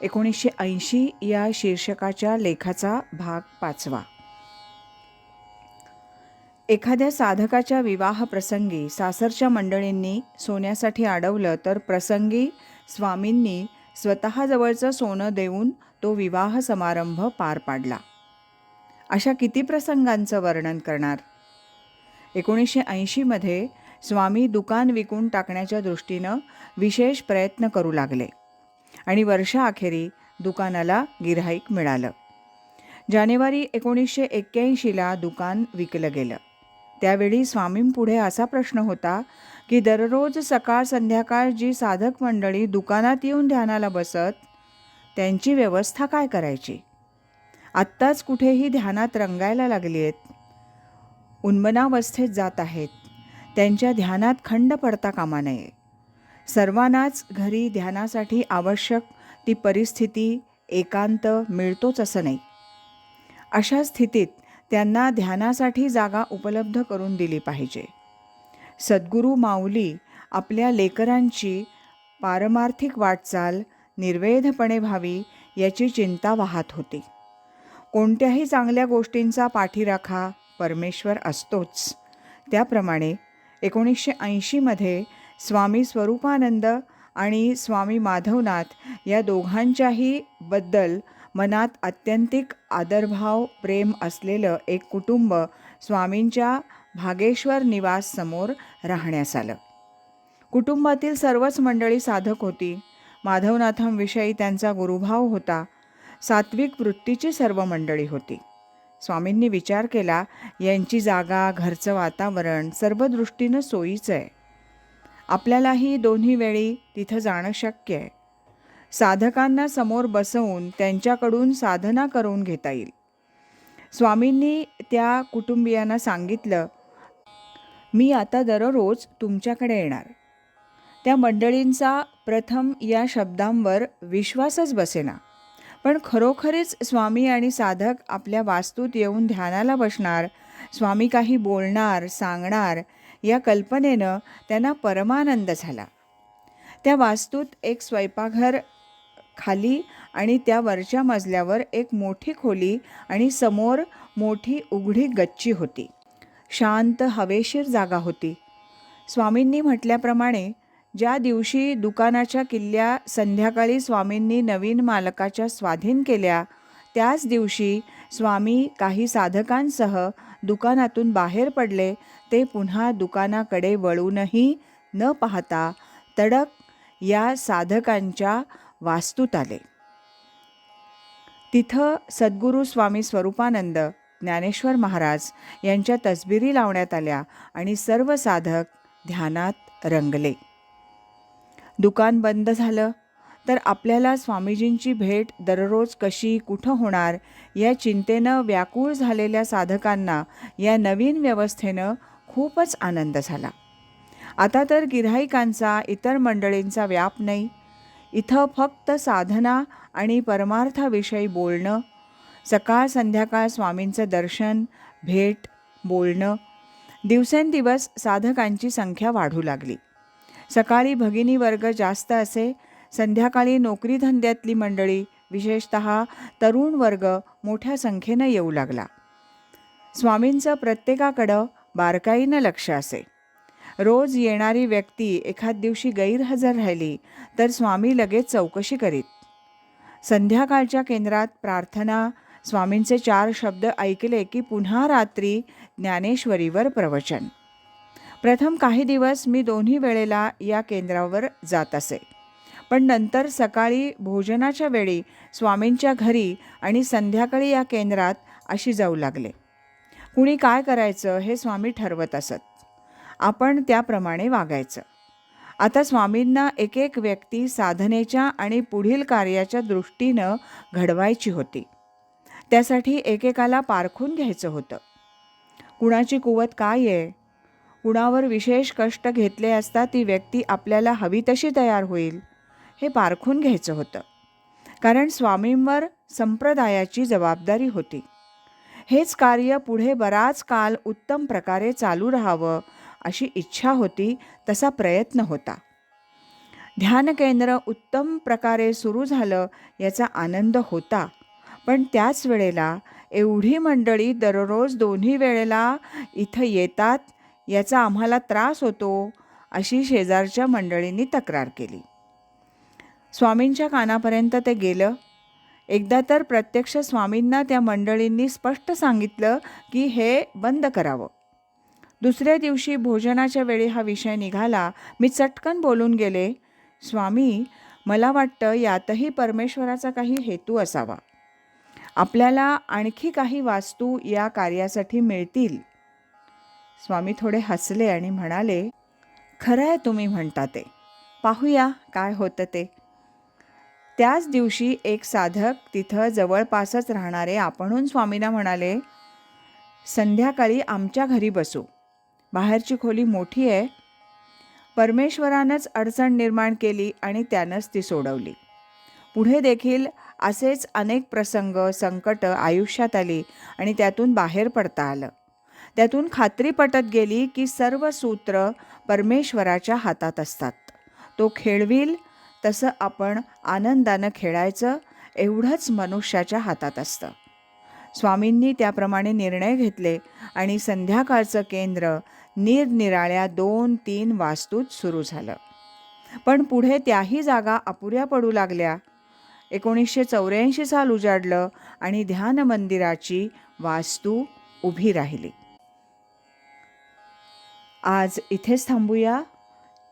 एकोणीसशे ऐंशी या शीर्षकाच्या लेखाचा भाग पाचवा. एखाद्या साधकाच्या विवाह प्रसंगी सासरच्या मंडळींनी सोन्यासाठी अडवलं तर प्रसंगी स्वामींनी स्वतःजवळचं सोनं देऊन तो विवाह समारंभ पार पाडला. अशा किती प्रसंगांचं वर्णन करणार? एकोणीसशे ऐंशीमध्ये स्वामी दुकान विकून टाकण्याच्या दृष्टीनं विशेष प्रयत्न करू लागले. आणि वर्षाअखेरी दुकानाला गिऱ्हाईक मिळालं. जानेवारी एकोणीसशे एक्क्याऐंशीला दुकान विकलं गेलं. त्यावेळी स्वामींपुढे असा प्रश्न होता की दररोज सकाळ संध्याकाळ जी साधक मंडळी दुकानात येऊन ध्यानाला बसत त्यांची व्यवस्था काय करायची? आत्ताच कुठेही ध्यानात रंगायला लागली आहेत उन्मनावस्थेत जात आहेत. त्यांच्या ध्यानात खंड पडता कामा नये. सर्वांनाच घरी ध्यानासाठी आवश्यक ती परिस्थिती एकांत मिळतोच असं नाही. अशा स्थितीत त्यांना ध्यानासाठी जागा उपलब्ध करून दिली पाहिजे. सद्गुरू माऊली आपल्या लेकरांची पारमार्थिक वाटचाल निर्वेधपणे व्हावी याची चिंता वाहत होती. कोणत्याही चांगल्या गोष्टींचा पाठीराखा परमेश्वर असतोच. त्याप्रमाणे एकोणीसशे ऐंशीमध्ये स्वामी स्वरूपानंद आणि स्वामी माधवनाथ या दोघांच्याही बद्दल मनात अत्यंतिक आदरभाव प्रेम असलेलं एक कुटुंब स्वामींच्या भागेश्वर निवाससमोर राहण्यास आलं. कुटुंबातील सर्वच मंडळी साधक होती. माधवनाथांविषयी त्यांचा गुरुभाव होता. सात्विक वृत्तीची सर्व मंडळी होती. स्वामींनी विचार केला यांची जागा घरचं वातावरण सर्व दृष्टीनं सोयीचं आहे. आपल्यालाही दोन्ही वेळी तिथं जाणं शक्य आहे. साधकांना समोर बसवून त्यांच्याकडून साधना करून घेता येईल. स्वामींनी त्या कुटुंबियांना सांगितलं मी आता दररोज तुमच्याकडे येणार. त्या मंडळींचा प्रथम या शब्दांवर विश्वासच बसेना. पण खरोखरीच स्वामी आणि साधक आपल्या वास्तूत येऊन ध्यानाला बसणार स्वामी काही बोलणार सांगणार या कल्पनेनं त्यांना परमानंद झाला. त्या वास्तूत एक स्वयंपाकघर खाली आणि त्या वरच्या मजल्यावर एक मोठी खोली आणि समोर मोठी उघडी गच्ची होती. शांत हवेशीर जागा होती. स्वामींनी म्हटल्याप्रमाणे ज्या दिवशी दुकानाच्या किल्ल्या संध्याकाळी स्वामींनी नवीन मालकाच्या स्वाधीन केल्या त्याच दिवशी स्वामी काही साधकांसह दुकानातून बाहेर पडले ते पुन्हा दुकानाकडे वळूनही न पाहता तडक या साधकांच्या वास्तूत आले. तिथं सद्गुरू स्वामी स्वरूपानंद ज्ञानेश्वर महाराज यांच्या तसबिरी लावण्यात आल्या आणि सर्व साधक ध्यानात रंगले. दुकान बंद झालं. तर आपल्याला स्वामीजींची भेट दररोज कशी कुठं होणार या चिंतेनं व्याकुळ झालेल्या साधकांना या नवीन व्यवस्थेनं खूपच आनंद झाला. आता तर गिऱ्हाईकांचा इतर मंडळींचा व्याप नाही. इथं फक्त साधना आणि परमार्थाविषयी बोलणं सकाळ संध्याकाळ स्वामींचं दर्शन भेट बोलणं दिवसेंदिवस साधकांची संख्या वाढू लागली. सकाळी भगिनी वर्ग जास्त असे संध्याकाळी नोकरीधंद्यातली मंडळी विशेषत तरुण वर्ग मोठ्या संख्येनं येऊ लागला. स्वामींचं प्रत्येकाकडं बारकाईनं लक्ष असे. रोज येणारी व्यक्ती एखाद दिवशी गैरहजर राहिली तर स्वामी लगेच चौकशी करीत. संध्याकाळच्या केंद्रात प्रार्थना स्वामींचे चार शब्द ऐकले की पुन्हा रात्री ज्ञानेश्वरीवर प्रवचन. प्रथम काही दिवस मी दोन्ही वेळेला या केंद्रावर जात असे. पण नंतर सकाळी भोजनाच्या वेळी स्वामींच्या घरी आणि संध्याकाळी या केंद्रात अशी जाऊ लागले. कुणी काय करायचं हे स्वामी ठरवत असत. आपण त्याप्रमाणे वागायचं. आता स्वामींना एक एक व्यक्ती साधनेच्या आणि पुढील कार्याच्या दृष्टीनं घडवायची होती. त्यासाठी एकेकाला पारखून घ्यायचं होतं. कुणाची कुवत काय आहे? कुणावर विशेष कष्ट घेतले असता ती व्यक्ती आपल्याला हवी तशी तयार होईल? हे पारखून घ्यायचं होतं. कारण स्वामींवर संप्रदायाची जबाबदारी होती. हेच कार्य पुढे बराच काल उत्तम प्रकारे चालू राहावं अशी इच्छा होती तसा प्रयत्न होता. ध्यानकेंद्र उत्तम प्रकारे सुरू झालं याचा आनंद होता. पण त्याच वेळेला एवढी मंडळी दररोज दोन्ही वेळेला इथं येतात याचा आम्हाला त्रास होतो अशी शेजारच्या मंडळींनी तक्रार केली. स्वामींच्या कानापर्यंत ते गेलं. एकदा तर प्रत्यक्ष स्वामींना त्या मंडळींनी स्पष्ट सांगितलं की हे बंद करावं. दुसऱ्या दिवशी भोजनाच्या वेळी हा विषय निघाला. मी चटकन बोलून गेले स्वामी मला वाटतं यातही परमेश्वराचा काही हेतू असावा. आपल्याला आणखी काही वास्तू या कार्यासाठी मिळतील. स्वामी थोडे हसले आणि म्हणाले खरं आहे तुम्ही म्हणता ते. पाहूया काय होतं ते. त्याच दिवशी एक साधक तिथं जवळपासच राहणारे आपणहून स्वामींना म्हणाले संध्याकाळी आमच्या घरी बसू. बाहेरची खोली मोठी आहे. परमेश्वरानंच अडचण निर्माण केली आणि त्यानंच ती सोडवली. पुढे देखील असेच अनेक प्रसंग संकट आयुष्यात आली आणि त्यातून बाहेर पडता आलं. त्यातून खात्री पटत गेली की सर्व सूत्र परमेश्वराच्या हातात असतात. तो खेळवील तसं आपण आनंदानं खेळायचं एवढंच मनुष्याच्या हातात असतं. स्वामींनी त्याप्रमाणे निर्णय घेतले आणि संध्याकाळचं केंद्र निरनिराळ्या दोन तीन वास्तूत सुरू झालं. पण पुढे त्याही जागा अपुऱ्या पडू लागल्या. एकोणीसशे चौऱ्याऐंशी साल उजाडलं आणि ध्यान मंदिराची वास्तू उभी राहिली. आज इथेच थांबूया.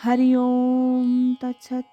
हरि ओम तत्सत